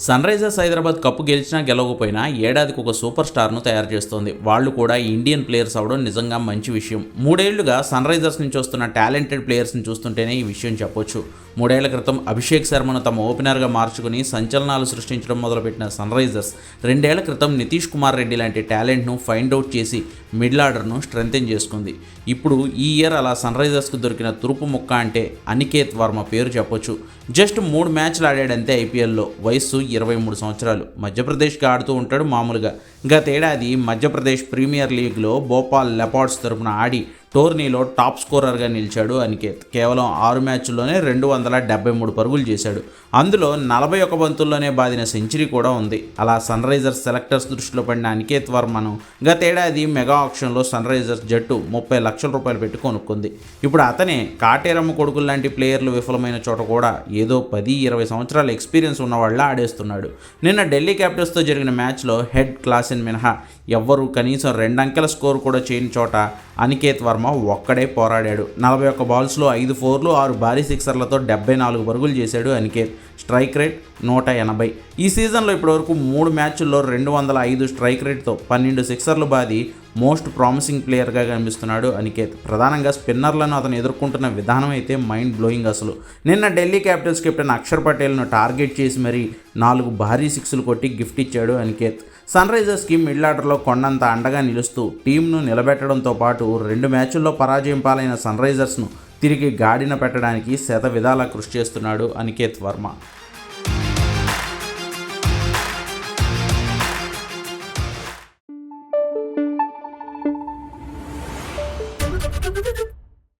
Sun Risers Hyderabad cup గెలిచినా గెలవకపోయినా ఏడాదికి ఒక సూపర్ స్టార్ను తయారు చేస్తోంది. వాళ్ళు కూడా ఇండియన్ ప్లేయర్స్ అవడం నిజంగా మంచి విషయం. మూడేళ్ళుగా సన్ రైజర్స్ నుంచి వస్తున్న టాలెంటెడ్ ప్లేయర్స్ని చూస్తుంటేనే ఈ విషయం చెప్పొచ్చు. మూడేళ్ళ క్రితం అభిషేక్ శర్మను తమ ఓపెనర్గా మార్చుకుని సంచలనాలు సృష్టించడం మొదలుపెట్టిన సన్ రైజర్స్ రెండేళ్ళ క్రితం నితీష్ కుమార్ రెడ్డి లాంటి టాలెంట్ను ఫైండ్ అవుట్ చేసి మిడిల్ ఆర్డర్ను స్ట్రెంగ్తెన్ చేసుకుంది. ఇప్పుడు ఈ ఇయర్ అలా సన్ రైజర్స్కు దొరికిన తురుపు ముక్క అంటే అనికేత్ వర్మ పేరు చెప్పొచ్చు. జస్ట్ మూడు మ్యాచ్లు ఆడాడంతే ఐపీఎల్లో. వయస్సు ఇరవై మూడు సంవత్సరాలు. మధ్యప్రదేశ్కి ఆడుతూ ఉంటాడు మామూలుగా. గతేడాది మధ్యప్రదేశ్ ప్రీమియర్ లీగ్లో భోపాల్ లెపార్డ్స్ తరపున ఆడి టోర్నీలో టాప్ స్కోరర్గా నిలిచాడు అనికేత్. కేవలం ఆరు మ్యాచ్ల్లోనే రెండు వందల డెబ్బై మూడు పరుగులు చేశాడు. అందులో నలభై ఒక బంతుల్లోనే బాదిన సెంచరీ కూడా ఉంది. అలా సన్ రైజర్స్ సెలెక్టర్స్ దృష్టిలో పడిన అనికేత్ వర్మను గతేడాది మెగా ఆప్షన్లో సన్ రైజర్స్ జట్టు ముప్పై లక్షల రూపాయలు పెట్టి కొనుక్కుంది. ఇప్పుడు అతనే కాటేరమ్మ కొడుకులు లాంటి ప్లేయర్లు విఫలమైన చోట కూడా ఏదో పది ఇరవై సంవత్సరాల ఎక్స్పీరియన్స్ ఉన్నవాళ్ళ ఆడేస్తున్నాడు. నిన్న ఢిల్లీ క్యాపిటల్స్తో జరిగిన మ్యాచ్లో హెడ్ క్లాసిన్ మినహా ఎవ్వరూ కనీసం రెండంకెల స్కోర్ కూడా చేయని చోట అనికేత్ వర్మ వర్మ ఒక్కడే పోరాడాడు. నలభై ఒక్క బాల్స్లో ఐదు ఫోర్లు ఆరు భారీ సిక్సర్లతో డెబ్బై నాలుగు పరుగులు చేశాడు అనికేత్. స్ట్రైక్ రేట్ నూట ఎనభై. ఈ సీజన్లో ఇప్పటివరకు మూడు మ్యాచ్ల్లో రెండు వందల ఐదు స్ట్రైక్ రేట్తో పన్నెండు సిక్సర్లు బాది మోస్ట్ ప్రామిసింగ్ ప్లేయర్గా కనిపిస్తున్నాడు అనికేత్. ప్రధానంగా స్పిన్నర్లను అతను ఎదుర్కొంటున్న విధానం అయితే మైండ్ బ్లోయింగ్ అసలు. నిన్న ఢిల్లీ క్యాపిటల్స్ కెప్టెన్ అక్షర్ పటేల్ను టార్గెట్ చేసి మరీ నాలుగు భారీ సిక్స్లు కొట్టి గిఫ్ట్ ఇచ్చాడు అనికేత్. సన్ రైజర్స్కి మిడిల్ ఆర్డర్లో కొండంత అండగా నిలుస్తూ టీంను నిలబెట్టడంతో పాటు రెండు మ్యాచుల్లో పరాజయం పాలైన సన్ రైజర్స్ను తిరిగి గాడిన పెట్టడానికి శత విధాలా కృషి చేస్తున్నాడు అనికేత్ వర్మ.